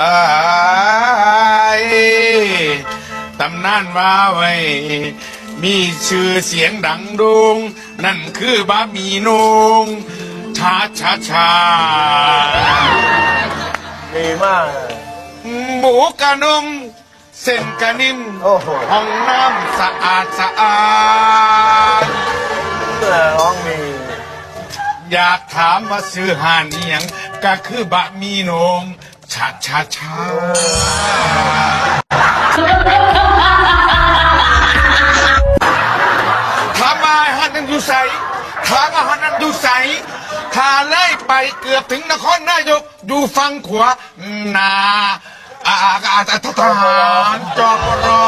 ไอ้ตำนานว่าไว้ มีชื่อเสียงดังโดงนั่นคือบะหมี่นงชาชาชาดีมาก หมูกระนมเส้นกระนิ่มโอ้โห ห้องน้ำสะอาดสะอาดเมื่อร้องมีอยากถามว่าซื้อหานเอียงก็คือบะหมี่นง ชาชาชาถามว่าอาหารนั้นอยู่ใสถามอาหารนั้นอยู่ใสถ้าไล่ไปเกือบถึงนครนายกอยู่ฝั่งขวานาอาอาทหารจอปรอ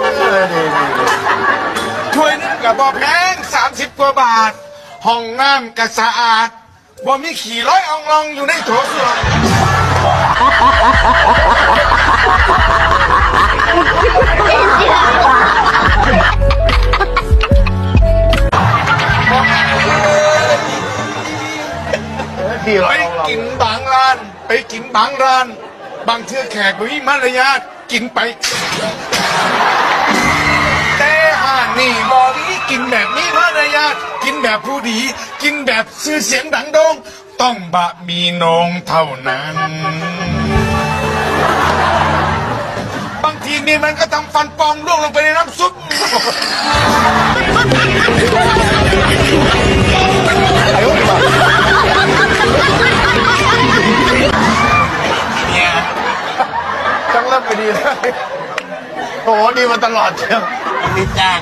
เออดีดีดีถ้วยนึงกับบอแพงสามสิบกว่าบาท ห้องน้ำก็สะอาดบ่มีขี่ร้อยอองลองอยู่ในโถส้วม ที่เราไปกินบางร้าน ไปกินบางร้าน บางเทื่อแขกบ่มีมารยาทกินไป แต่ห้านนี่บอนี้กินแบบนี้มารยาทกินแบบผู้ดี กินแบบชื่อเสียงดังโดงต้องบะมีนงเท่านั้น บางทีนี่มันก็ทำฟันปลอมล่วงลงไปในน้ำซุป ดีเลยโอ้โหดีมาตลอดเชียวดีจ้าง